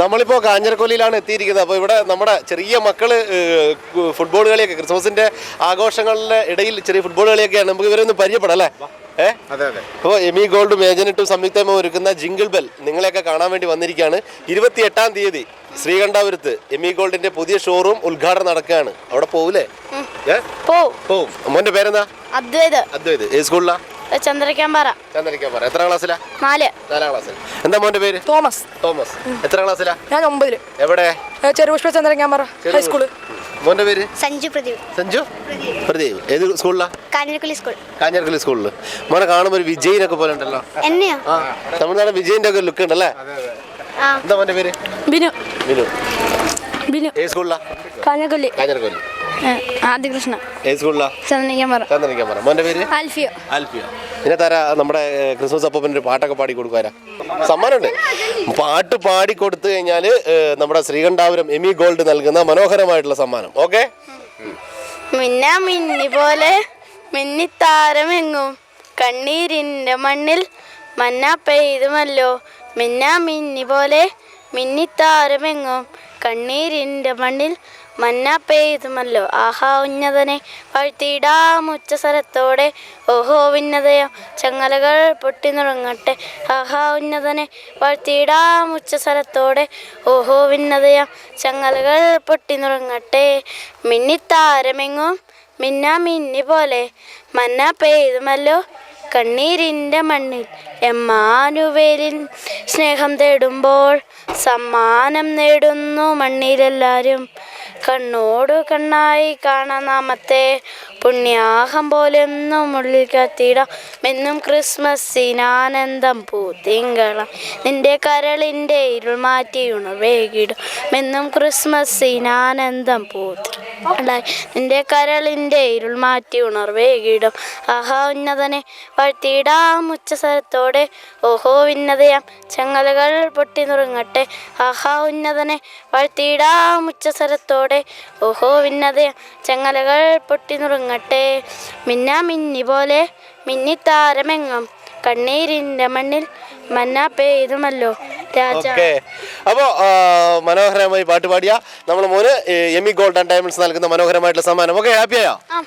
നമ്മളിപ്പോൾ കാഞ്ഞിരക്കൊല്ലിയിലാണ് എത്തിയിരിക്കുന്നത്. അപ്പോൾ ഇവിടെ നമ്മുടെ ചെറിയ മക്കൾ ഫുട്ബോൾ കളിയൊക്കെ ക്രിസ്മസിന്റെ ആഘോഷങ്ങളുടെ ഇടയിൽ ചെറിയ ഫുട്ബോൾ കളിയൊക്കെയാണ്. നമുക്ക് ഇവരെ ഒന്ന് പരിചയപ്പെടാം അല്ലേ? ഏ? അതെ അതെ. അപ്പോൾ എമി ഗോൾഡും ഏജനിട്ടും സംയുക്തമായി ഒരുക്കുന്ന ജിങ്കിൾ ബെൽ നിങ്ങളെയൊക്കെ കാണാൻ വേണ്ടി വന്നിരിക്കുകയാണ്. ഇരുപത്തി എട്ടാം തീയതി ശ്രീകണ്ഠാപുരത്ത് എമി ഗോൾഡിന്റെ പുതിയ ഷോറൂം ഉദ്ഘാടനം നടക്കുകയാണ്. അവിടെ പോകൂലേ പോവും. മോന്റെ പേരെന്താ? അദ്വൈത്. അദ്വൈത്. ഏത് സ്കൂളിലാ ചന്ദ്രക്കാമ്പാറ ചന്ദ്രിക്കാൻ പറ. എത്ര ക്ലാസ്സിലാ നാല്. നാലാം ക്ലാസ്സിൽ എന്താ മോന്റെ പേര്? തോമസ്. തോമസ്. എത്ര ക്ലാസ്സിലാ ഞാൻ ഒമ്പതിൽ. എവിടെ? Cherupushpa Chandran high school. മോന്റെ പേര്? സഞ്ജു പ്രദീപ്. സഞ്ജു? പ്രദീപ്. ഏത് സ്കൂളിലാ? കാഞ്ഞിരക്കുള്ളി സ്കൂൾ. കാഞ്ഞിരക്കല്ലി സ്കൂളിൽ മോനെ കാണുമ്പോൾ ഒരു വിജയിനൊക്കെ പോലെ ഉണ്ടല്ലോ. എന്നെയോ? ആ തമിഴ്നാട് വിജയിന്റെ ഒക്കെ ലുക്ക് ഉണ്ടല്ലേ? എന്താ മോന്റെ പേര്? ബിനു. ബിനു. ബിനു. ഏത് സ്കൂളിലാ? കാഞ്ഞക്കൊല്ലി കാഞ്ഞിരക്കൊല്ലി ആദികൃഷ്ണ. ഏത് സ്കൂളിലാ ചന്ദ്രക്കാമ്പാറ ചന്ദ്രനിക്കാൻ പറ മോന്റെ പേര്? ആൽഫിയോ. ആൽഫിയ. പിന്നെ തരാ നമ്മുടെ ക്രിസ്മസ് അപ്പൂപ്പന്റെ ഒരു പാട്ടൊക്കെ പാടി കൊടുക്കുവാരാ സമ്മാനമുണ്ട്. പാട്ട് പാടി കൊടുത്തു കഴിഞ്ഞാൽ നമ്മുടെ ശ്രീകണ്ഠാപുരം എമി ഗോൾഡ് നൽകുന്ന മനോഹരമായിട്ടുള്ള സമ്മാനം. ഓക്കെ? മിന്ന മിന്നി പോലെ മിന്നിത്താരമെങ്ങും. കണ്ണീരിന്റെ മണ്ണിൽ മന്ന പെയ്തുമല്ലോ. മിന്ന മിന്നി പോലെ മിന്നിത്താരമെങ്ങും. കണ്ണീരിന്റെ മണ്ണിൽ മന്ന പെയ്തുമല്ലോ. ആഹാ ഉന്നതനെ വാഴ്ത്തിയിടാം ഉച്ചസ്വരത്തോടെ. ഓഹോ ഉന്നതയോ ചങ്ങലകൾ പൊട്ടിനുറങ്ങട്ടെ. ആഹാ ഉന്നതനെ വാഴ്ത്തിയിടാം ഉച്ചസ്വരത്തോടെ. ഓഹോ ഉന്നതയോ ചങ്ങലകൾ പൊട്ടിനുറങ്ങട്ടെ. മിന്നിത്താരമെങ്ങും മിന്ന മിന്നി പോലെ. മന്ന പെയ്തുമല്ലോ കണ്ണീരിന്റെ മണ്ണിൽ. എമ്മാനുവേലിൻ സ്നേഹം തേടുമ്പോൾ സമ്മാനം നേടുന്നു മണ്ണിലെല്ലാരും. കണ്ണോടു കണ്ണായി കാണാം നാമത്തെ. പുണ്യാഹം പോലെ എന്നും ഉള്ളിൽ കത്തിടാം. എന്നും ക്രിസ്മസിനാനന്ദം പൂത്തിങ്കള. നിന്റെ കരളിന്റെ ഇരുൾ മാറ്റി ഉണർവേകിടും എന്നും ക്രിസ്മസിനാനന്ദം പൂത്തി നിന്റെ കരളിന്റെ ഇരുൾ മാറ്റി ഉണർവേകിടും ആഹാ ഉന്നതനെ വാഴ്ത്തിയിടാം ഉച്ചസ്വരത്തോടെ ഓഹോ ഉന്നതയാം ചങ്ങലകൾ പൊട്ടി നുറുങ്ങട്ടെ. ആഹാ ഉന്നതനെ വാഴ്ത്തിയിടാം ഉച്ചസ്വരത്തോടെ ഓഹോ ഉന്നതയാം ചങ്ങലകൾ പൊട്ടി നുറുങ്ങട്ടെ. മിന്ന മിന്നി പോലെ മിന്നിത്താരമെങ്ങും. കണ്ണീരിന്റെ മണ്ണിൽ മന്ന പെയ്തുമല്ലോ. ഓക്കെ അപ്പോൾ മനോഹരമായി പാട്ട് പാടിയ നമ്മൾ മോന് എമി ഗോൾഡ് ആൻഡ് ഡയമണ്ട്സ് നൽകുന്ന മനോഹരമായിട്ടുള്ള സമ്മാനം ഓക്കെ ഹാപ്പിയായോ ആ,